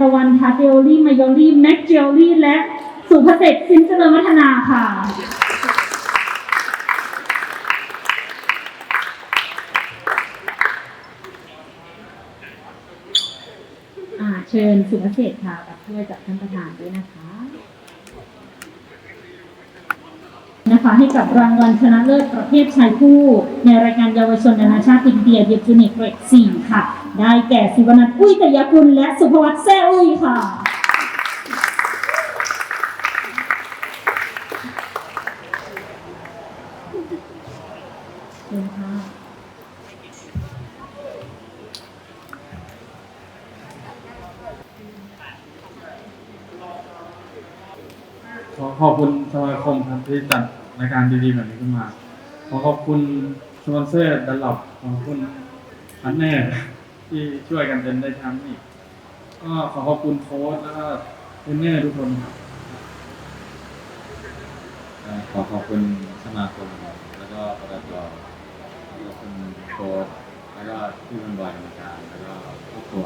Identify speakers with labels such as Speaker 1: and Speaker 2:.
Speaker 1: ตะวันทาเจลลี่มายอลี่แม็กเจลลี่และสุภเศรษฐ์สินเจริญวัฒนาค่ะเชิญสุภเศรษฐ์ค่ะกับถ้วยจากท่านประธานด้วยนะคะ นะคะ ให้กับรางวัลชนะเลิศประเภทชายคู่ ในรายการเยาวชนนานาชาติอินเดียเดียจูนิกเกรด4ค่ะ ได้แก่สิวนัทอุ้ยตยกุลและสุภวัตแซ่อุ้ยค่ะเชิญค่ะ
Speaker 2: ขอขอบคุณสมาคมครับที่จัด รายการดีๆแบบนี้ขึ้นมา ขอขอบคุณสปอนเซอร์ดันหลับขอบคุณพันแน่ที่ช่วยกันจนได้แชมป์อีกก็ขอขอบคุณโค้ชแล้วก็เทรนเนอร์ทุกคนครับ
Speaker 3: ขอขอบคุณสมาคมครับแล้วก็ปตทขอบคุณโค้ชแล้วก็ที่เป็นบอยกรรมการแล้วก็ครอบครัว